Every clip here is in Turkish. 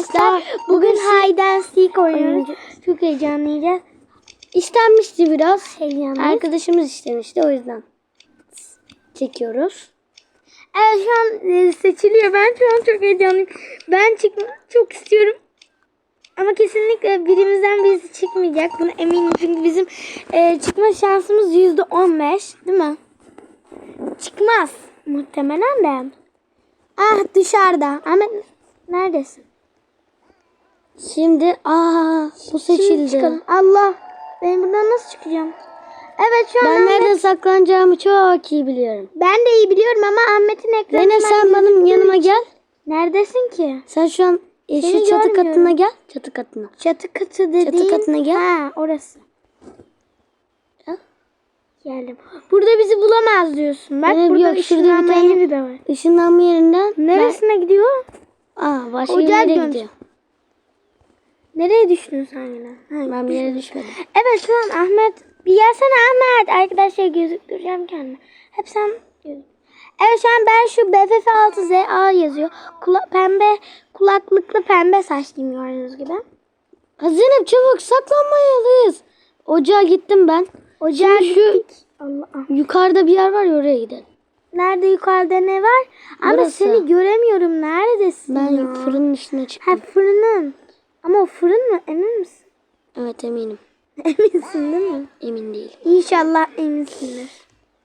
arkadaşlar. Bugün hide and seek oynuyoruz. Çok heyecanlıyız. İstenmişti biraz. Heyecanlıyız. Arkadaşımız istemişti o yüzden. Çekiyoruz. Evet şu an e, seçiliyor. Ben şu an çok heyecanlıyım. Ben çıkmak çok istiyorum. Ama kesinlikle birimizden birisi çıkmayacak. Buna eminim. Çünkü bizim e, çıkma şansımız yüzde on beş. Değil mi? Çıkmaz. Muhtemelen de. Ah dışarıda. Ahmet neredesin? Şimdi aa bu Şimdi seçildi. çıkalım. Allah. Ben buradan nasıl çıkacağım? Evet şu an Ben Ahmet- nerede saklanacağımı çok iyi biliyorum. Ben de iyi biliyorum ama Ahmet'in ekranı. Zeynep sen benim yanıma gel. Neredesin ki? Sen şu an e, Seni şu çatı görmüyorum. katına gel. Çatı katına. Çatı katı dediğin. katına gel. Ha orası. Gel. Geldim. Burada bizi bulamaz diyorsun. Bak Evet, burada yok, şurada bir ışınlanma tane- yeri de var. Işınlanma yerinden. Neresine gidiyor? Ben, aa başka yere gidiyor. Nereye düştün sen yine? Ha, Ben bir yere düşmedim. Evet şu an Ahmet. Bir gelsene Ahmet. Arkadaşlar gözüktüreceğim kendimi. Hep sen. Evet şu an ben şu BFF6ZA yazıyor. Kula pembe kulaklıklı pembe saçlıyım gördüğünüz gibi. Ha Zeynep çabuk saklanmayalıyız. Ocağa gittim ben. Ocağa Şimdi şu-. Allah Allah. Yukarıda bir yer var ya oraya gidelim. Nerede yukarıda ne var? Ama Burası. seni göremiyorum. Neredesin Ben ya? fırının içine Ha çıktım. fırının. Ama o fırın mı? Emin misin? Evet eminim. Eminsin değil mi? Emin değil. İnşallah eminsindir.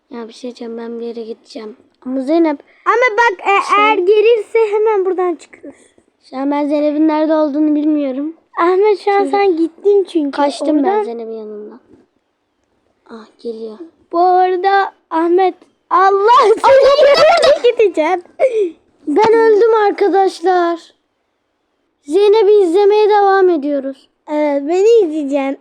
Ya bir şey diyeceğim ben bir yere gideceğim. Ama Zeynep Ama bak e, eğer gelirse hemen buradan çıkıyoruz. şu an ben Zeynep'in nerede olduğunu bilmiyorum. Ahmet şu an sen gittin çünkü. Kaçtım ben oradan. Zeynep'in yanından. Ah geliyor. Bu arada Ahmet Allah seni gideceğim. Ben öldüm arkadaşlar. Zeynep'i izlemeye devam ediyoruz. Evet beni izleyeceksin.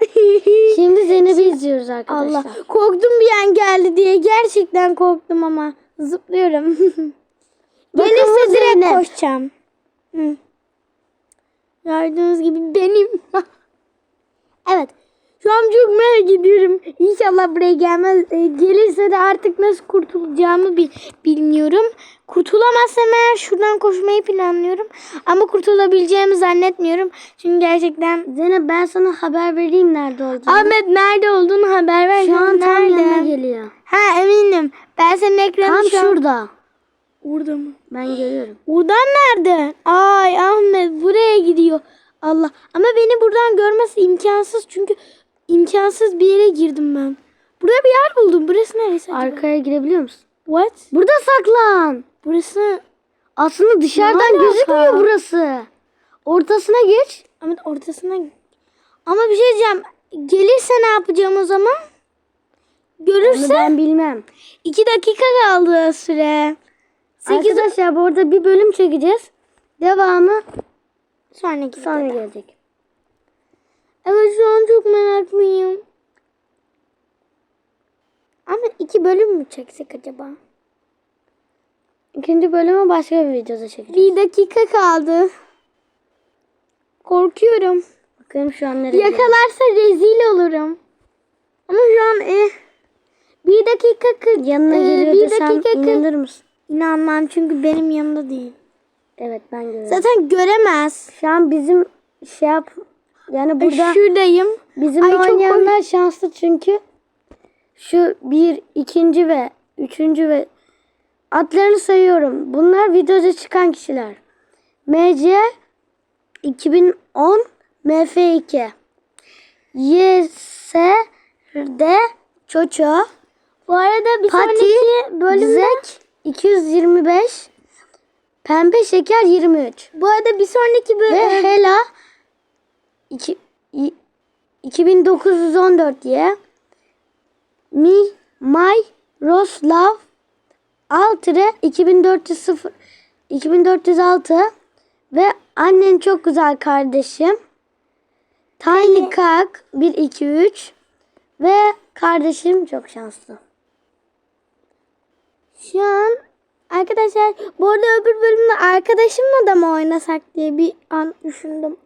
Şimdi Zeynep'i izliyoruz arkadaşlar. Allah korktum bir an geldi diye gerçekten korktum ama zıplıyorum. Gelirse direkt Zeynep. koşacağım. Hı. Gördüğünüz gibi benim. Şu an çok merak ediyorum. İnşallah buraya gelmez. E, gelirse de artık nasıl kurtulacağımı bil bilmiyorum. Kurtulamazsam eğer şuradan koşmayı planlıyorum. Ama kurtulabileceğimi zannetmiyorum. Çünkü gerçekten Zeynep ben sana haber vereyim nerede olduğunu. Ahmet nerede olduğunu haber ver. Şu an tam Nerede? yanına geliyor. Ha eminim. Ben senin ekranı Tam şu an... şurada. Burada mı? Ben görüyorum. Buradan nerede? Ay Ahmet buraya gidiyor. Allah. Ama beni buradan görmesi imkansız. Çünkü imkansız bir yere girdim ben. Burada bir yer buldum. Burası neresi acaba? Arkaya girebiliyor musun? What? Burada saklan. Burası Aslında dışarıdan gözükmüyor burası. Ortasına geç. Ahmet ortasına. Ama bir şey diyeceğim. Gelirse ne yapacağım o zaman? Onu Görürse ben bilmem. 2 dakika kaldı süre. 8 Arkadaşlar bu arada bir bölüm çekeceğiz. Devamı sonraki sonra gelecek. Evet şu an çok meraklıyım. Ama iki bölüm mü çeksek acaba? İkinci bölümü başka bir videoda çekeceğiz. Bir dakika kaldı. Korkuyorum. Bakalım şu an nereye. Yakalarsa rezil olurum. Ama şu an eh, bir dakika kırk. Yanına eh, geliyor bir desem dakika kırk. inanır mısın? İnanmam çünkü benim yanımda değil. Evet ben görüyorum. Zaten göremez. Şu an bizim şey yap yani burada Şuradayım. bizim Ay, çok oynayanlar şanslı çünkü şu bir, ikinci ve üçüncü ve adlarını sayıyorum. Bunlar videoda çıkan kişiler. MC 2010 MF2 YSD Çoço Bu arada bir Pati sonraki bölümde Zek 225 Pembe şeker 23 bu arada bir sonraki ve bölüm Hela iki, i- 2914 diye Mi My Roslav Altre 2400 2406 ve annen çok güzel kardeşim Tiny Kak 123 ve kardeşim çok şanslı. Şu an arkadaşlar bu arada öbür bölümde arkadaşımla da mı oynasak diye bir an düşündüm.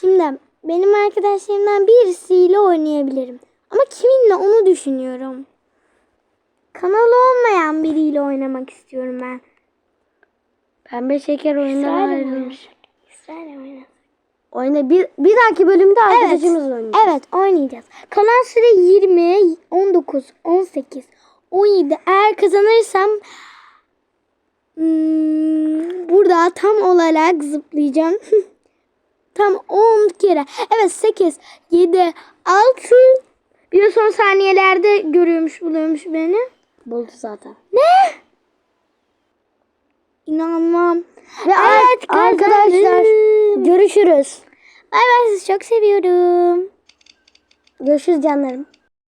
Şimdi benim arkadaşlarımdan birisiyle oynayabilirim. Ama kiminle onu düşünüyorum. Kanalı olmayan biriyle oynamak istiyorum ben. Pembe şeker oyundan ayrılmış. Sırayla oynayalım. Oyna bir, bir dahaki bölümde arkadaşımızla oynayacağız. Evet oynayacağız. Kalan süre 20, 19, 18, 17. Eğer kazanırsam hmm, burada tam olarak zıplayacağım. tam 10 kere. Evet 8, 7, 6. Bir de son saniyelerde görüyormuş buluyormuş beni. Buldu zaten. Ne? İnanmam. Ve Evet, ar- arkadaşlar görüşürüz. Bay bay sizi çok seviyorum. Görüşürüz canlarım.